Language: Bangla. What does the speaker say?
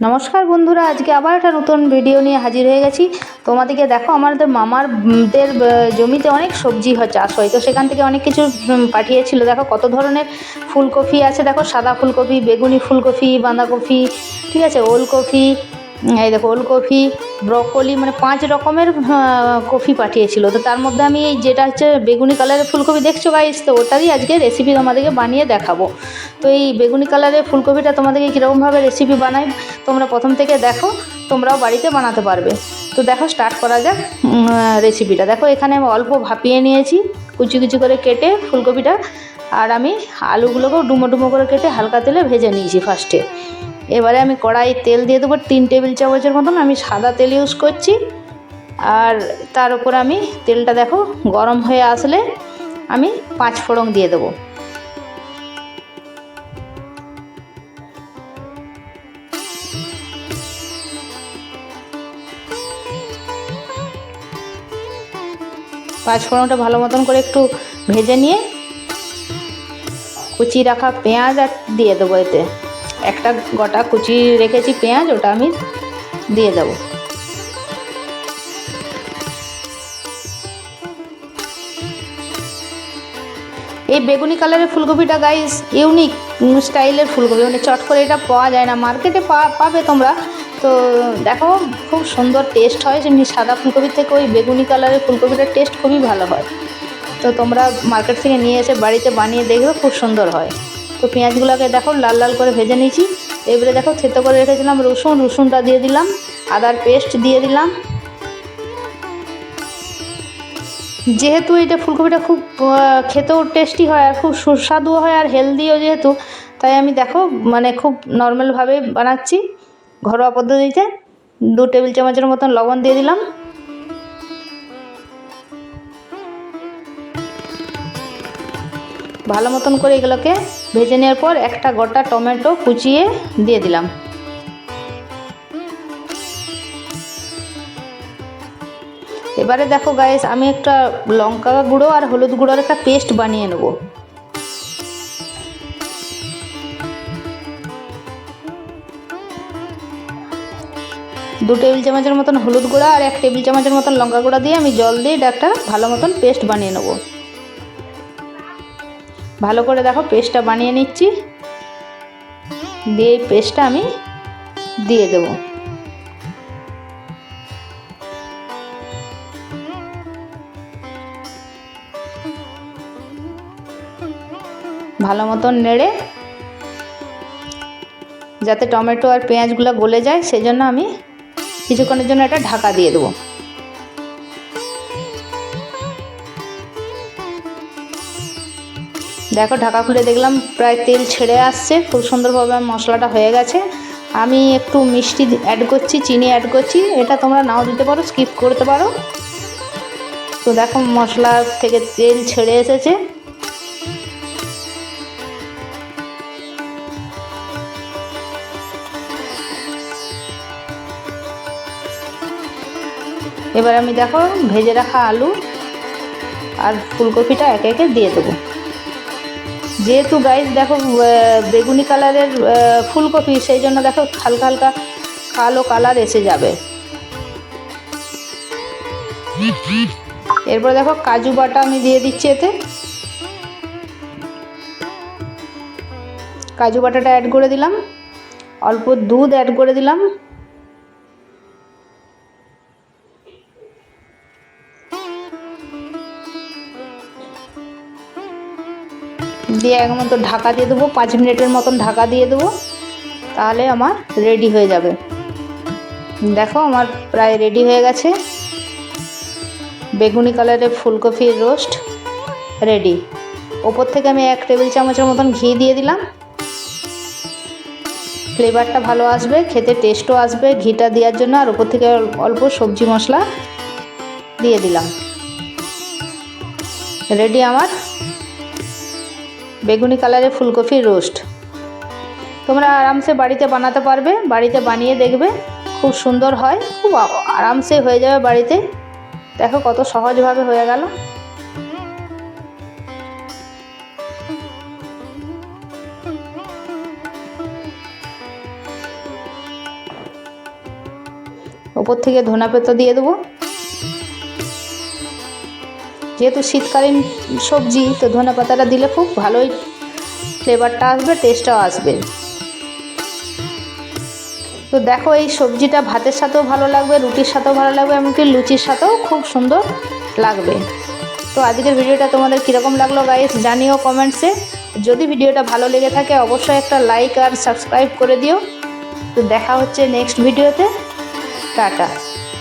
নমস্কার বন্ধুরা, আজকে আবার একটা নতুন ভিডিও নিয়ে হাজির হয়ে গেছি। তোমাদেরকে দেখো, আমাদের মামারদের জমিতে অনেক সবজি হয় চাষ হয়। তো সেখান থেকে অনেক কিছু পাঠিয়েছিল। দেখো, কত ধরনের ফুলকপি আছে। দেখো, সাদা ফুলকপি, বেগুনি ফুলকপি, বাঁধাকপি, ঠিক আছে, ওলকপি এই দেখো ওলকপি ব্রকলি মানে পাঁচ রকমের কপি পাঠিয়েছিল। তো তার মধ্যে আমি এই যেটা হচ্ছে বেগুনি কালারের ফুলকপি দেখছ গাইস তো ওটারই আজকে রেসিপি তোমাদেরকে বানিয়ে দেখাবো। তো এই বেগুনি কালারের ফুলকপিটা তোমাদেরকে কীরকমভাবে রেসিপি বানাই, তোমরা প্রথম থেকে দেখো, তোমরাও বাড়িতে বানাতে পারবে। তো দেখো স্টার্ট করা যাক রেসিপিটা দেখো, এখানে আমি অল্প ভাপিয়ে নিয়েছি, কুচি কুচি করে কেটে ফুলকপিটা, আর আমি আলুগুলোকেও ডুমো ডুমো করে কেটে হালকা তেলে ভেজে নিয়েছি ফার্স্টে এবারে আমি কড়াই তেল দিয়ে দেবো তিন টেবিল চামচের মতন, আমি সাদা তেল ইউজ করছি। আর তার উপর আমি তেলটা দেখো গরম হয়ে আসলে আমি পাঁচ ফোড়ন দিয়ে দেবো। পাঁচ ফোড়নটা ভালো মতন করে একটু ভেজে নিয়ে কুচি রাখা পেঁয়াজ আর দিয়ে দেবো এতে। একটা গোটা কুচি রেখেছি পেঁয়াজ, ওটা আমি দিয়ে দেবো। এই বেগুনি কালারের ফুলকপিটা গাইস ইউনিক স্টাইলের ফুলকপি মানে চট করে এটা পাওয়া যায় না, মার্কেটে পাবে তোমরা। তো দেখো, খুব সুন্দর টেস্ট হয়, যেমনি সাদা ফুলকপির থেকে ওই বেগুনি কালারের ফুলকপিটার টেস্ট খুবই ভালো হয়। তো তোমরা মার্কেট থেকে নিয়ে এসে বাড়িতে বানিয়ে দেখবে, খুব সুন্দর হয়। তো পেঁয়াজগুলোকে দেখো লাল লাল করে ভেজে নিয়েছি। এবারে দেখো থেতো করে রেখেছিলাম রসুন, রসুনটা দিয়ে দিলাম, আদার পেস্ট দিয়ে দিলাম। যেহেতু এটা ফুলকপিটা খুব খেতেও টেস্টি হয় আর খুব সুস্বাদুও হয় আর হেলদিও যেহেতু, তাই আমি দেখো মানে খুব নর্মালভাবে বানাচ্ছি। ঘরোয়া পদ্ধতিতে দু টেবিল চামচের মতন লবণ দিয়ে দিলাম। ভালো মতন করে এগুলোকে ভেজে নেওয়ার পর একটা গোটা টমেটো কুচিয়ে দিয়ে দিলাম। এবারে দেখো গাইস আমি একটা লঙ্কা গুঁড়ো আর হলুদ গুঁড়োর একটা পেস্ট বানিয়ে নেব। দু টেবিল চামচের মতন হলুদ গুঁড়া আর এক টেবিল চামচের মতন লঙ্কা গুঁড়া দিয়ে আমি জল দিয়ে এটা একটা ভালো মতন পেস্ট বানিয়ে নেব। ভালো করে দেখো, পেস্টটা বানিয়ে নিচ্ছি। দিয়ে পেস্টটা আমি দিয়ে দেবো। ভালো মতন নেড়ে, যাতে টমেটো আর পেঁয়াজগুলো গলে যায় সেই জন্য আমি কিছুক্ষণের জন্য এটা ঢাকা দিয়ে দেবো। দেখো, ঢাকা খুলে দেখলাম প্রায় তেল ছেড়ে আসছে। খুব সুন্দরভাবে মশলাটা হয়ে গেছে। আমি একটু মিষ্টি অ্যাড করছি, চিনি অ্যাড করছি। এটা তোমরা নাও দিতে পারো স্কিপ করতে পারো। তো দেখো, মশলা থেকে তেল ছেড়ে এসেছে। এবার আমি দেখো, ভেজে রাখা আলু আর ফুলকপিটা একে একে দিয়ে দেবো। যেহেতু গাইস দেখো বেগুনি কালারের ফুলকপি, সেই জন্য দেখো হালকা হালকা কালো কালার এসে যাবে। এরপর দেখো কাজু বাটা আমি দিয়ে দিচ্ছি এতে। কাজু বাটাটা অ্যাড করে দিলাম। অল্প দুধ অ্যাড করে দিলাম। দিয়ে এক মতো ঢাকা দিয়ে দেবো, পাঁচ মিনিটের মতন ঢাকা দিয়ে দেবো, তাহলে আমার রেডি হয়ে যাবে। দেখো আমার প্রায় রেডি হয়ে গেছে। বেগুনি কালারের ফুলকপির রোস্ট রেডি ওপর থেকে আমি এক টেবিল চামচের মতন ঘি দিয়ে দিলাম। ফ্লেভারটা ভালো আসবে, খেতে টেস্টও আসবে, ঘিটা দেওয়ার জন্য, আর ওপর থেকে অল্প সবজি মশলা দিয়ে দিলাম। রেডি আমার বেগুনি কালারের ফুলকপির রোস্ট। তোমরা আরামসে বাড়িতে বানাতে পারবে, বাড়িতে বানিয়ে দেখবে, খুব সুন্দর হয়, খুব আরামসে হয়ে যাবে বাড়িতে। দেখো কত সহজভাবে হয়ে গেল। ওপর থেকে ধনা পাতা দিয়ে দেবো। যেহেতু শীতকালীন সবজি, তো ধনে পাতাটা দিলে খুব ভালোই ফ্লেভারটা আসবে টেস্টটাও আসবে। তো দেখো এই সবজিটা ভাতের সাথেও ভালো লাগবে, রুটির সাথেও ভালো লাগবে, এমনকি লুচির সাথেও খুব সুন্দর লাগবে। তো আজকের ভিডিওটা তোমাদের কীরকম লাগল গাইস জানিও কমেন্টসে যদি ভিডিওটা ভালো লেগে থাকে, অবশ্যই একটা লাইক আর সাবস্ক্রাইব করে দিও। তো দেখা হচ্ছে নেক্সট ভিডিওতে টাটা।